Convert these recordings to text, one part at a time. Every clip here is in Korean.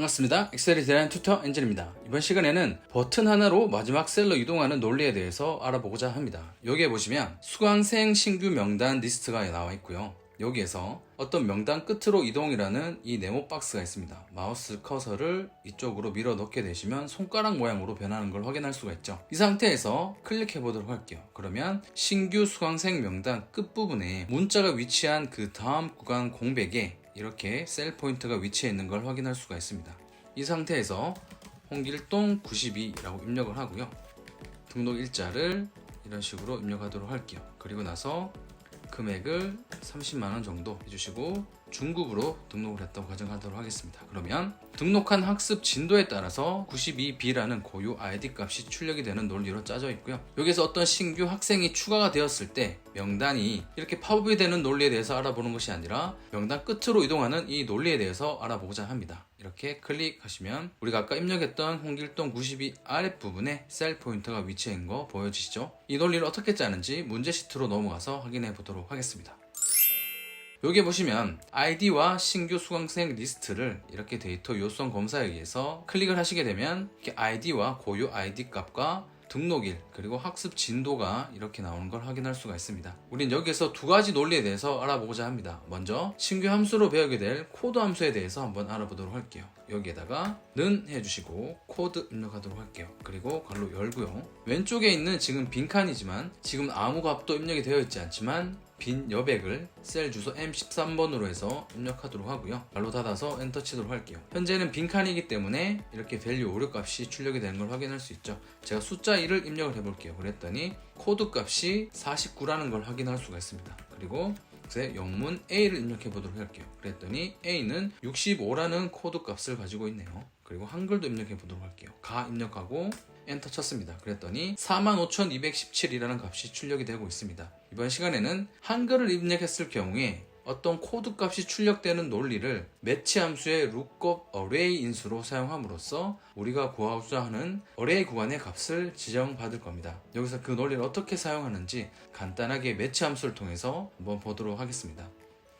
반갑습니다. 엑셀이 대한 튜터 엔젤입니다. 이번 시간에는 버튼 하나로 마지막 셀로 이동하는 논리에 대해서 알아보고자 합니다. 여기에 보시면 수강생 신규 명단 리스트가 나와 있고요. 여기에서 어떤 명단 끝으로 이동이라는 이 네모 박스가 있습니다. 마우스 커서를 이쪽으로 밀어 넣게 되시면 손가락 모양으로 변하는 걸 확인할 수가 있죠. 이 상태에서 클릭해 보도록 할게요. 그러면 신규 수강생 명단 끝부분에 문자가 위치한 그 다음 구간 공백에 이렇게 셀 포인트가 위치해 있는 걸 확인할 수가 있습니다. 이 상태에서 홍길동 92라고 입력을 하고요. 등록 일자를 이런 식으로 입력하도록 할게요. 그리고 나서 금액을 30만원 정도 해주시고 중급으로 등록을 했다고 가정하도록 하겠습니다. 그러면 등록한 학습 진도에 따라서 92B라는 고유 ID 값이 출력이 되는 논리로 짜져 있고요. 여기서 어떤 신규 학생이 추가가 되었을 때 명단이 이렇게 팝업이 되는 논리에 대해서 알아보는 것이 아니라 명단 끝으로 이동하는 이 논리에 대해서 알아보고자 합니다. 이렇게 클릭하시면 우리가 아까 입력했던 홍길동 92 아랫부분에 셀 포인터가 있는 거 보여지시죠? 이 논리를 어떻게 짜는지 문제 시트로 넘어가서 확인해 보도록 하겠습니다. 여기 보시면 아이디와 신규 수강생 리스트를 이렇게 데이터 요성 검사에 의해서 클릭을 하시게 되면 이렇게 아이디와 고유 아이디 값과 등록일 그리고 학습 진도가 이렇게 나오는 걸 확인할 수가 있습니다. 우린 여기에서 두 가지 논리에 대해서 알아보고자 합니다. 먼저 신규 함수로 배우게 될 코드 함수에 대해서 한번 알아보도록 할게요. 여기에다가 는 해주시고 코드 입력하도록 할게요. 그리고 괄로 열고요. 왼쪽에 있는 지금 빈칸이지만 지금 아무 값도 입력이 되어 있지 않지만 빈 여백을 셀 주소 M13번으로 해서 입력하도록 하고요. 발로 닫아서 엔터 치도록 할게요. 현재는 빈칸이기 때문에 이렇게 밸류 오류 값이 출력이 되는 걸 확인할 수 있죠. 제가 숫자 1을 입력을 해볼게요. 그랬더니 코드 값이 49라는 걸 확인할 수가 있습니다. 그리고 이제 영문 A를 입력해 보도록 할게요. 그랬더니 A는 65라는 코드 값을 가지고 있네요. 그리고 한글도 입력해 보도록 할게요. 가 입력하고 엔터 쳤습니다. 그랬더니 45,217이라는 값이 출력이 되고 있습니다. 이번 시간에는 한글을 입력했을 경우에 어떤 코드 값이 출력되는 논리를 매치 함수의 lookup array 인수로 사용함으로써 우리가 구하고자 하는 array 구간의 값을 지정받을 겁니다. 여기서 그 논리를 어떻게 사용하는지 간단하게 매치 함수를 통해서 한번 보도록 하겠습니다.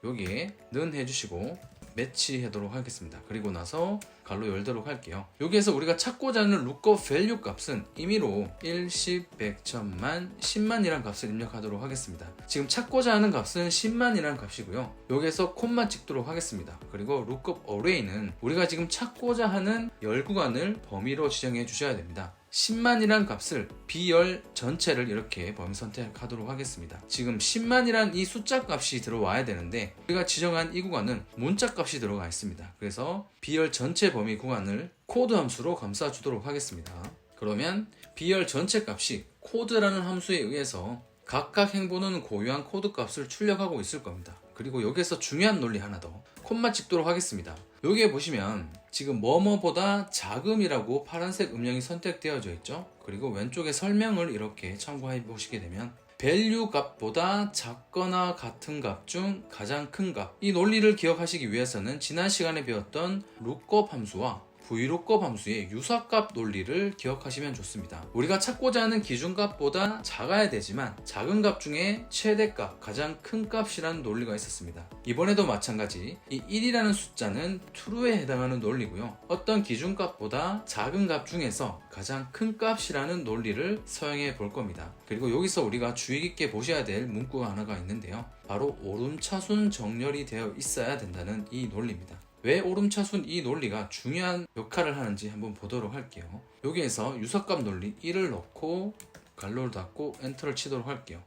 여기에 는 해주시고 매치하도록 하겠습니다. 그리고 나서 갈로 열도록 할게요. 여기에서 우리가 찾고자 하는 lookup value 값은 임의로 1, 10, 100, 1000만, 10만이라는 값을 입력하도록 하겠습니다. 지금 찾고자 하는 값은 10만이라는 값이고요. 여기에서 콤마 찍도록 하겠습니다. 그리고 lookup array는 우리가 지금 찾고자 하는 열 구간을 범위로 지정해 주셔야 됩니다. 10만이란 값을 B열 전체를 이렇게 범위 선택하도록 하겠습니다. 지금 10만이란 이 숫자 값이 들어와야 되는데 우리가 지정한 이 구간은 문자 값이 들어가 있습니다. 그래서 B열 전체 범위 구간을 코드 함수로 감싸 주도록 하겠습니다. 그러면 B열 전체 값이 코드라는 함수에 의해서 각각 행보는 고유한 코드 값을 출력하고 있을 겁니다. 그리고 여기에서 중요한 논리 하나 더 콤마 찍도록 하겠습니다. 여기에 보시면 지금 뭐뭐보다 자금이라고 파란색 음량이 선택되어져 있죠. 그리고 왼쪽에 설명을 이렇게 참고해 보시게 되면 밸류 값보다 작거나 같은 값 중 가장 큰 값. 이 논리를 기억하시기 위해서는 지난 시간에 배웠던 lookup 함수와 VLOOKUP 함수의 유사값 논리를 기억하시면 좋습니다. 우리가 찾고자 하는 기준값보다 작아야 되지만 작은 값 중에 최대값, 가장 큰 값이라는 논리가 있었습니다. 이번에도 마찬가지 이 1이라는 숫자는 true에 해당하는 논리고요. 어떤 기준값보다 작은 값 중에서 가장 큰 값이라는 논리를 사용해 볼 겁니다. 그리고 여기서 우리가 주의 깊게 보셔야 될 문구가 하나가 있는데요. 바로 오름차순 정렬이 되어 있어야 된다는 이 논리입니다. 왜 오름차순 이 논리가 중요한 역할을 하는지 한번 보도록 할게요. 여기에서 유사값 논리 1을 넣고 갈로를 닫고 엔터를 치도록 할게요.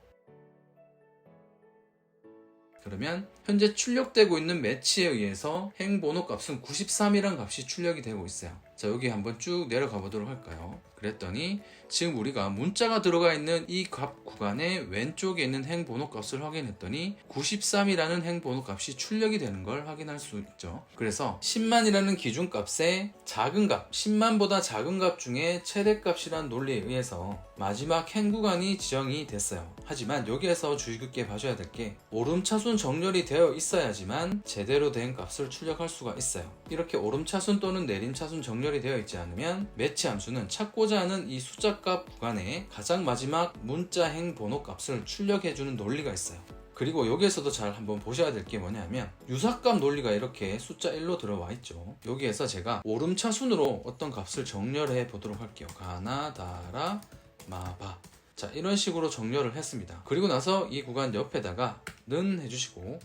그러면 현재 출력되고 있는 매치에 의해서 행번호 값은 93이라는 값이 출력이 되고 있어요. 자 여기 한번 쭉 내려가 보도록 할까요? 그랬더니 지금 우리가 문자가 들어가 있는 이 값 구간의 왼쪽에 있는 행 번호 값을 확인했더니 93이라는 행 번호 값이 출력이 되는 걸 확인할 수 있죠. 그래서 10만이라는 기준 값의 작은 값, 10만보다 작은 값 중에 최대 값이라는 논리에 의해서 마지막 행 구간이 지정이 됐어요. 하지만 여기에서 주의 깊게 봐줘야 될 게 오름차순 정렬이 되어 있어야지만 제대로 된 값을 출력할 수가 있어요. 이렇게 오름차순 또는 내림차순 정렬이 되어 있지 않으면 매치 함수는 찾 고자 하는 이 숫자 값 구간에 가장 마지막 문자 행 번호 값을 출력해주는 논리가 있어요. 그리고 여기에서도 잘 한번 보셔야 될 게 뭐냐면 유사값 논리가 이렇게 숫자 1로 들어와 있죠. 여기에서 제가 오름차순으로 어떤 값을 정렬해 보도록 할게요. 가나 다라 마바 자 이런 식으로 정렬을 했습니다. 그리고 나서 이 구간 옆에다가 는 해주시고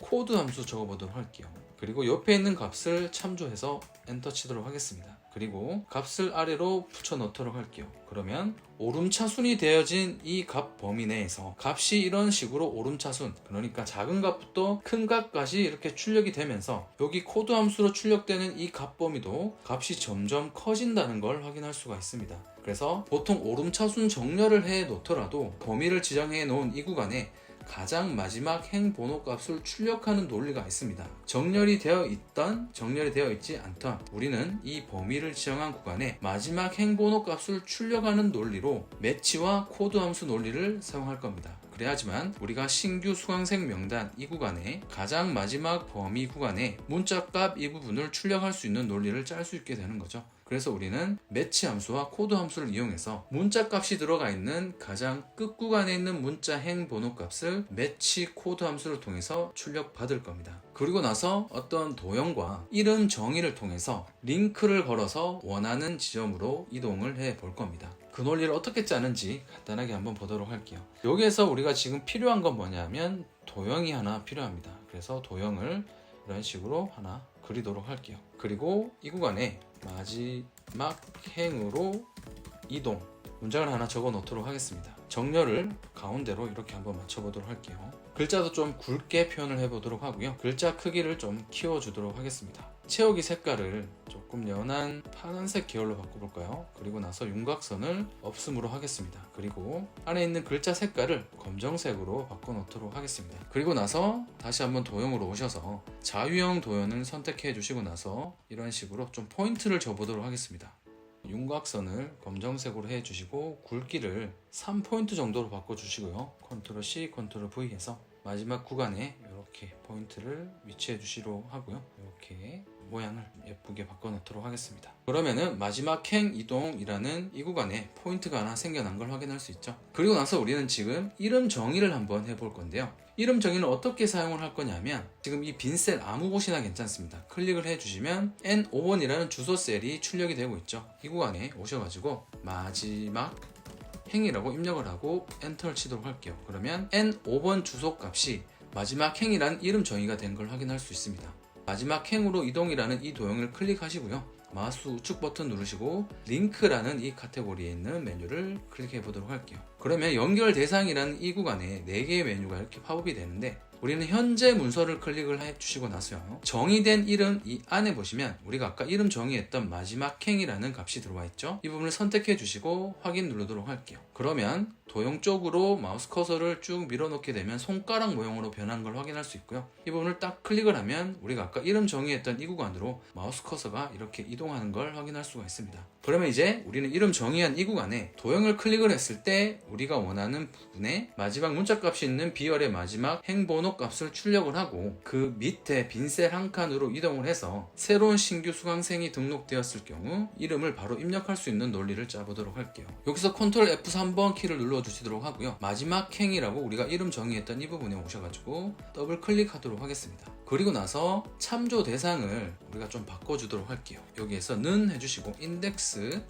코드 함수 적어보도록 할게요. 그리고 옆에 있는 값을 참조해서 엔터 치도록 하겠습니다. 그리고 값을 아래로 붙여 넣도록 할게요. 그러면 오름차순이 되어진 이 값 범위 내에서 값이 이런 식으로 오름차순 그러니까 작은 값부터 큰 값까지 이렇게 출력이 되면서 여기 코드 함수로 출력되는 이 값 범위도 값이 점점 커진다는 걸 확인할 수가 있습니다. 그래서 보통 오름차순 정렬을 해 놓더라도 범위를 지정해 놓은 이 구간에 가장 마지막 행 번호 값을 출력하는 논리가 있습니다. 정렬이 되어 있던 정렬이 되어 있지 않던 우리는 이 범위를 지정한 구간에 마지막 행 번호 값을 출력하는 논리로 매치와 코드 함수 논리를 사용할 겁니다. 그래야지만 우리가 신규 수강생 명단 이 구간에 가장 마지막 범위 구간에 문자값 이 부분을 출력할 수 있는 논리를 짤 수 있게 되는 거죠. 그래서 우리는 매치 함수와 코드 함수를 이용해서 문자 값이 들어가 있는 가장 끝 구간에 있는 문자 행 번호 값을 매치 코드 함수를 통해서 출력 받을 겁니다. 그리고 나서 어떤 도형과 이름 정의를 통해서 링크를 걸어서 원하는 지점으로 이동을 해 볼 겁니다. 그 논리를 어떻게 짜는지 간단하게 한번 보도록 할게요. 여기에서 우리가 지금 필요한 건 뭐냐면 도형이 하나 필요합니다. 그래서 도형을 이런 식으로 하나 그리도록 할게요. 그리고 이 구간에 마지막 행으로 이동 문장을 하나 적어 놓도록 하겠습니다. 정렬을 가운데로 이렇게 한번 맞춰보도록 할게요. 글자도 좀 굵게 표현을 해보도록 하고요. 글자 크기를 좀 키워주도록 하겠습니다. 채우기 색깔을 조금 연한 파란색 계열로 바꿔볼까요? 그리고 나서 윤곽선을 없음으로 하겠습니다. 그리고 안에 있는 글자 색깔을 검정색으로 바꿔놓도록 하겠습니다. 그리고 나서 다시 한번 도형으로 오셔서 자유형 도형을 선택해 주시고 나서 이런 식으로 좀 포인트를 줘보도록 하겠습니다. 윤곽선을 검정색으로 해주시고 굵기를 3포인트 정도로 바꿔주시고요. 컨트롤 C, 컨트롤 V 해서 마지막 구간에 이렇게 포인트를 위치해 주시도록 하고요. 이렇게 모양을 예쁘게 바꿔놓도록 하겠습니다. 그러면은 마지막 행 이동이라는 이 구간에 포인트가 하나 생겨난 걸 확인할 수 있죠. 그리고 나서 우리는 지금 이름 정의를 한번 해볼 건데요. 이름 정의는 어떻게 사용을 할 거냐면 지금 이 빈 셀 아무 곳이나 괜찮습니다. 클릭을 해주시면 N5번이라는 주소 셀이 출력이 되고 있죠. 이 구간에 오셔가지고 마지막 행이라고 입력을 하고 엔터를 치도록 할게요. 그러면 N5번 주소 값이 마지막 행이란 이름 정의가 된 걸 확인할 수 있습니다. 마지막 행으로 이동이라는 이 도형을 클릭하시고요. 마우스 우측 버튼 누르시고 링크라는 이 카테고리에 있는 메뉴를 클릭해 보도록 할게요. 그러면 연결 대상이라는 이 구간에 4개의 메뉴가 이렇게 팝업이 되는데 우리는 현재 문서를 클릭을 해 주시고 나서요. 정의된 이름 이 안에 보시면 우리가 아까 이름 정의했던 마지막 행이라는 값이 들어와 있죠. 이 부분을 선택해 주시고 확인 누르도록 할게요. 그러면 도형 쪽으로 마우스 커서를 쭉 밀어넣게 되면 손가락 모형으로 변한 걸 확인할 수 있고요. 이 부분을 딱 클릭을 하면 우리가 아까 이름 정의했던 이 구간으로 마우스 커서가 이렇게 이동하는 걸 확인할 수가 있습니다. 그러면 이제 우리는 이름 정의한 이 구간에 도형을 클릭을 했을 때 우리가 원하는 부분에 마지막 문자 값이 있는 비열의 마지막 행번호 값을 출력을 하고 그 밑에 빈셀 한 칸으로 이동을 해서 새로운 신규 수강생이 등록되었을 경우 이름을 바로 입력할 수 있는 논리를 짜보도록 할게요. 여기서 컨트롤 F3번 키를 눌러주시도록 하고요. 마지막 행이라고 우리가 이름 정의했던 이 부분에 오셔가지고 더블 클릭하도록 하겠습니다. 그리고 나서 참조 대상을 우리가 좀 바꿔주도록 할게요. 여기에서 는 해주시고 인덱스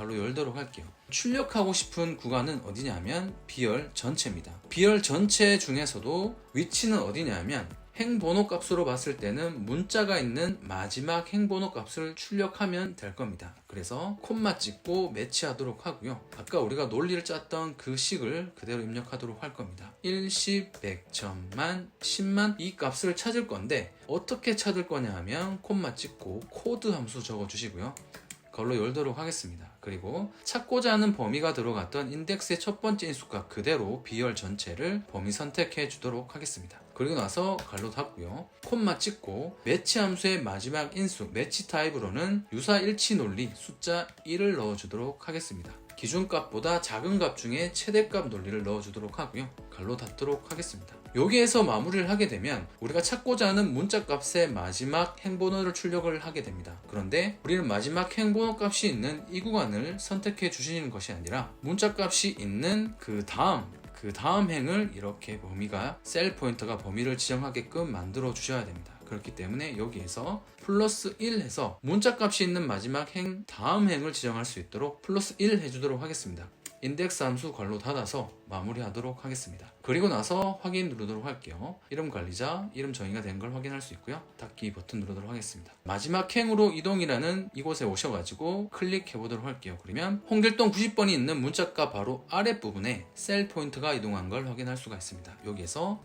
가로 열도록 할게요. 출력하고 싶은 구간은 어디냐면 비열 전체입니다. 비열 전체 중에서도 위치는 어디냐면 행번호 값으로 봤을 때는 문자가 있는 마지막 행번호 값을 출력하면 될 겁니다. 그래서 콤마 찍고 매치하도록 하고요. 아까 우리가 논리를 짰던 그 식을 그대로 입력하도록 할 겁니다. 1, 10, 100, 1000만, 10만 이 값을 찾을 건데 어떻게 찾을 거냐 하면 콤마 찍고 코드 함수 적어 주시고요. 걸로 열도록 하겠습니다. 그리고 찾고자 하는 범위가 들어갔던 인덱스의 첫 번째 인수값 그대로 비열 전체를 범위 선택해 주도록 하겠습니다. 그리고 나서 갈로 닫고요. 콤마 찍고 매치 함수의 마지막 인수 매치 타입으로는 유사 일치 논리 숫자 1을 넣어주도록 하겠습니다. 기준값보다 작은 값 중에 최대값 논리를 넣어주도록 하고요. 갈로 닫도록 하겠습니다. 여기에서 마무리를 하게 되면 우리가 찾고자 하는 문자 값의 마지막 행번호를 출력을 하게 됩니다. 그런데 우리는 마지막 행번호 값이 있는 이 구간을 선택해 주시는 것이 아니라 문자 값이 있는 그 다음 그 다음 행을 이렇게 범위가 셀 포인터가 범위를 지정하게끔 만들어 주셔야 됩니다. 그렇기 때문에 여기에서 플러스 1 해서 문자 값이 있는 마지막 행 다음 행을 지정할 수 있도록 플러스 1 해주도록 하겠습니다. 인덱스 함수 괄호 닫아서 마무리하도록 하겠습니다. 그리고 나서 확인 누르도록 할게요. 이름 관리자, 이름 정의가 된 걸 확인할 수 있고요. 닫기 버튼 누르도록 하겠습니다. 마지막 행으로 이동이라는 이곳에 오셔가지고 클릭해 보도록 할게요. 그러면 홍길동 90번이 있는 문자가 바로 아랫부분에 셀 포인트가 이동한 걸 확인할 수가 있습니다. 여기에서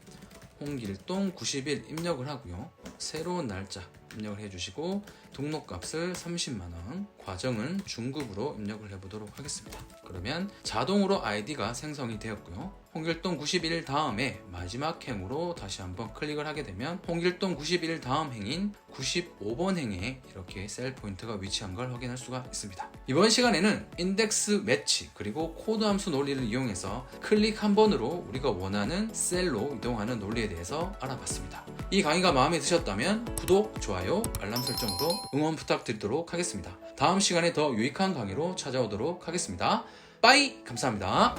홍길동 90일 입력을 하고요. 새로운 날짜 입력을 해주시고 등록값을 30만원, 과정은 중급으로 입력을 해보도록 하겠습니다. 그러면 자동으로 아이디가 생성이 되었고요. 홍길동 91 다음에 마지막 행으로 다시 한번 클릭을 하게 되면 홍길동 91 다음 행인 95번 행에 이렇게 셀 포인트가 위치한 걸 확인할 수가 있습니다. 이번 시간에는 인덱스 매치 그리고 코드 함수 논리를 이용해서 클릭 한 번으로 우리가 원하는 셀로 이동하는 논리에 대해서 알아봤습니다. 이 강의가 마음에 드셨다면 구독, 좋아요, 알람 설정으로 응원 부탁드리도록 하겠습니다. 다음 시간에 더 유익한 강의로 찾아오도록 하겠습니다. 빠이! 감사합니다.